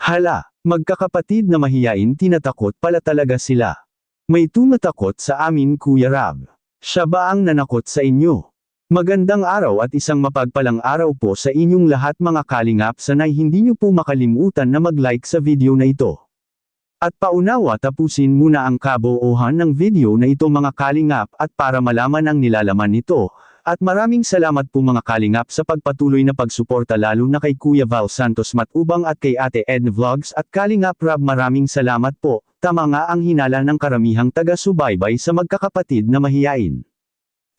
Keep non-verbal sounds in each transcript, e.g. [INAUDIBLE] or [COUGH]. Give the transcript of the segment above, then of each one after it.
Hala, magkakapatid na mahiyain tinatakot pala talaga sila. May tumatakot sa amin Kuya Rab. Siya ba ang nanakot sa inyo? Magandang araw at isang mapagpalang araw po sa inyong lahat mga kalingap sanay hindi nyo po makalimutan na mag-like sa video na ito. At paunawa tapusin muna ang kabuuhan ng video na ito mga kalingap at para malaman ang nilalaman nito, at maraming salamat po mga kalingap sa pagpatuloy na pagsuporta lalo na kay Kuya Val Santos Matubang at kay Ate Ed Vlogs at Kalingap Rab maraming salamat po, tama nga ang hinala ng karamihang taga-subaybay sa magkakapatid na mahiyain.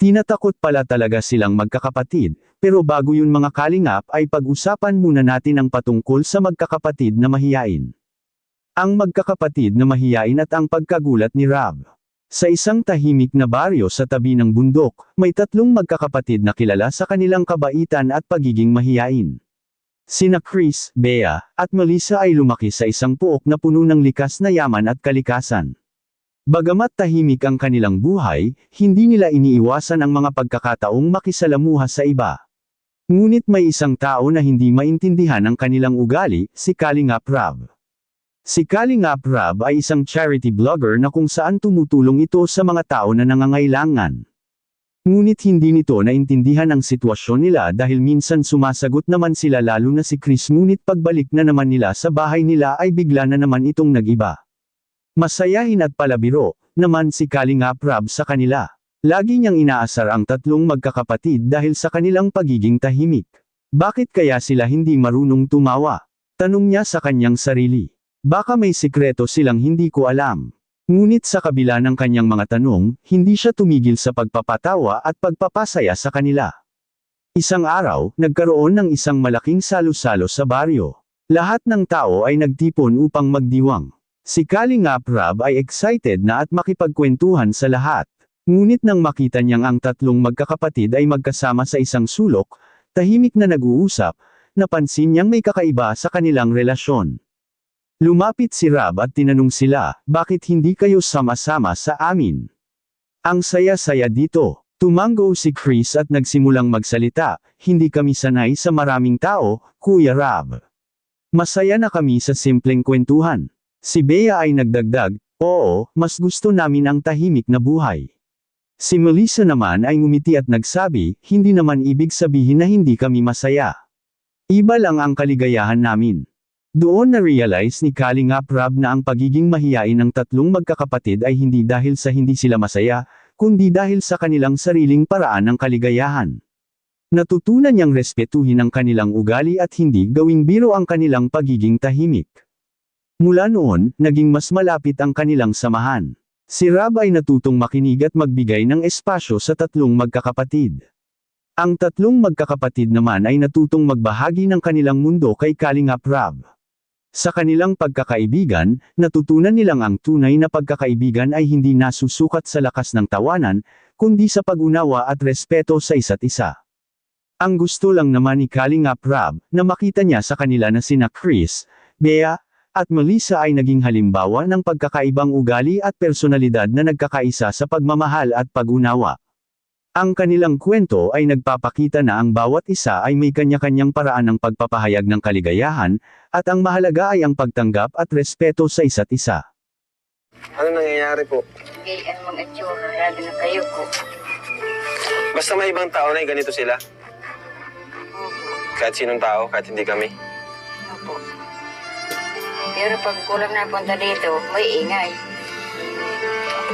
Tinatakot pala talaga silang magkakapatid, pero bago yun mga kalingap ay pag-usapan muna natin ang patungkol sa magkakapatid na mahiyain. Ang magkakapatid na mahiyain at ang pagkagulat ni Rab. Sa isang tahimik na baryo sa tabi ng bundok, may tatlong magkakapatid na kilala sa kanilang kabaitan at pagiging mahiyain. Sina Chris, Bea, at Melissa ay lumaki sa isang puok na puno ng likas na yaman at kalikasan. Bagamat tahimik ang kanilang buhay, hindi nila iniiwasan ang mga pagkakataong makisalamuha sa iba. Ngunit may isang tao na hindi maintindihan ang kanilang ugali, si Kalingap Rab. Si Kalingap Rab ay isang charity blogger na kung saan tumutulong ito sa mga tao na nangangailangan. Ngunit hindi nito naintindihan ang sitwasyon nila dahil minsan sumasagot naman sila lalo na si Chris ngunit pagbalik na naman nila sa bahay nila ay bigla na naman itong nag-iba. Masayahin at palabiro, naman si Kalingap Rab sa kanila. Lagi niyang inaasar ang tatlong magkakapatid dahil sa kanilang pagiging tahimik. Bakit kaya sila hindi marunong tumawa? Tanong niya sa kanyang sarili. Baka may sikreto silang hindi ko alam. Ngunit sa kabila ng kanyang mga tanong, hindi siya tumigil sa pagpapatawa at pagpapasaya sa kanila. Isang araw, nagkaroon ng isang malaking salo-salo sa baryo. Lahat ng tao ay nagtipon upang magdiwang. Si Kalingap Rab ay excited na at makipagkwentuhan sa lahat. Ngunit nang makita niyang ang tatlong magkakapatid ay magkasama sa isang sulok, tahimik na nag-uusap, napansin niyang may kakaiba sa kanilang relasyon. Lumapit si Rab at tinanong sila, bakit hindi kayo sama-sama sa amin? Ang saya-saya dito. Tumango si Chris at nagsimulang magsalita, hindi kami sanay sa maraming tao, Kuya Rab. Masaya na kami sa simpleng kwentuhan. Si Bea ay nagdagdag, oo, mas gusto namin ang tahimik na buhay. Si Melissa naman ay ngumiti at nagsabi, hindi naman ibig sabihin na hindi kami masaya. Iba lang ang kaligayahan namin. Doon na-realize ni Kalingap Rab na ang pagiging mahiyain ng tatlong magkakapatid ay hindi dahil sa hindi sila masaya, kundi dahil sa kanilang sariling paraan ng kaligayahan. Natutunan niyang respetuhin ang kanilang ugali at hindi gawing biro ang kanilang pagiging tahimik. Mula noon, naging mas malapit ang kanilang samahan. Si Rab ay natutong makinig at magbigay ng espasyo sa tatlong magkakapatid. Ang tatlong magkakapatid naman ay natutong magbahagi ng kanilang mundo kay Kalingap Rab. Sa kanilang pagkakaibigan, natutunan nilang ang tunay na pagkakaibigan ay hindi nasusukat sa lakas ng tawanan, kundi sa pag-unawa at respeto sa isa't isa. Ang gusto lang naman ni Kalingap Rab, na makita niya sa kanila na sina Chris, Bea, at Melissa ay naging halimbawa ng pagkakaibang ugali at personalidad na nagkakaisa sa pagmamahal at pag-unawa. Ang kanilang kwento ay nagpapakita na ang bawat isa ay may kanya-kanyang paraan ng pagpapahayag ng kaligayahan, at ang mahalaga ay ang pagtanggap at respeto sa isa't isa. Ano nangyayari po? Gay ang mga itsura, lalo na kayo po. Basta may ibang tao na eh, ganito sila. Kahit sinong tao, kahit hindi kami. Opo. Pero pag kulang na punta dito, may ingay.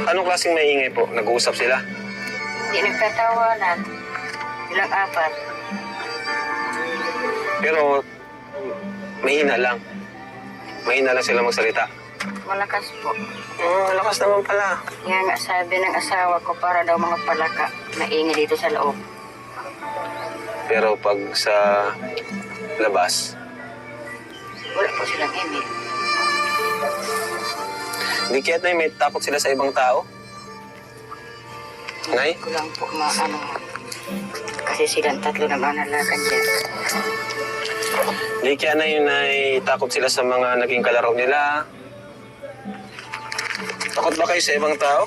Anong klaseng may ingay po? Nag-uusap sila? Hindi nagtatawanan. Ilang apat. Pero, mahina lang. Mahina lang sila magsalita. Malakas po. Oh, lakas naman pala. Kaya nga sabi ng asawa ko para daw mga palaka na ingay dito sa loob. Pero pag sa labas, Wala po silang ingay. hindi kaya na may takot sila sa ibang tao. Nay? Ko lang po maano. Kasi silang tatlo na manalakan dyan. Hindi kaya na yun ay takot sila sa mga naging kalaro nila. Takot ba kayo sa ibang tao?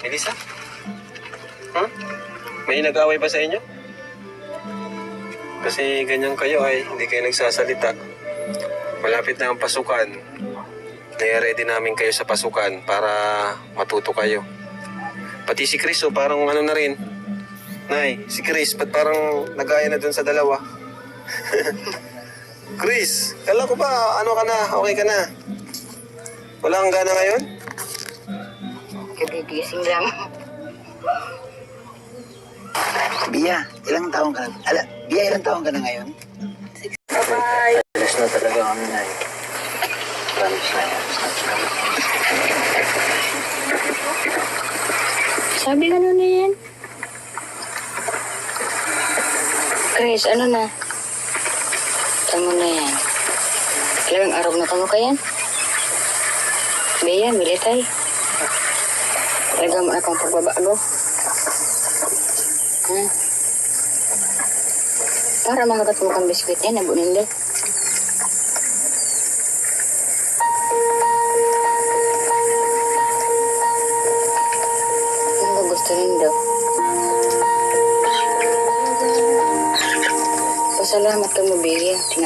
Elisa? Hmm? May nag-away ba sa inyo? Kasi ganyan kayo ay hindi kayo nagsasalita. malapit na ang pasukan. Nire-ready namin kayo sa pasukan para matuto kayo. Pati si Chris, oh, parang ano na rin. Nay, si Chris, ba't parang nagaya na dun sa dalawa? [LAUGHS] Chris, kala ko ba ano ka na, okay ka na? Wala kang gana ngayon? Kagigising lang. Bia, ilang taong ka na? Ala, Bia, ilang taong ka na ngayon? Bye-bye. Alas na talaga kami na eh. Promise na yan. Sabi ka na yan. Chris, ano na? Tamo na yan. Ilang araw na tamo ka yan? Bea, militay. Talaga mo akong pagbabago. Ha? Para makagat mo kang biskwit yan, nabu nila.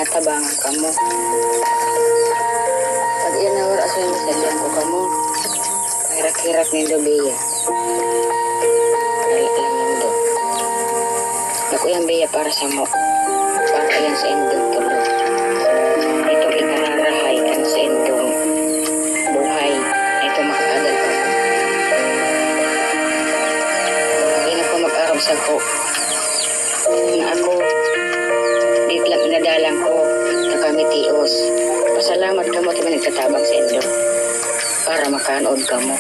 Bea. Tinatabangan ka mo. Pag iyan na wala sa nasadyan ko ka mo. Hirak-hirak nindo, Bea. Wala lang nindo. Naku yan, Bea, para sa mo. Para yan sa indong makanood ka mo.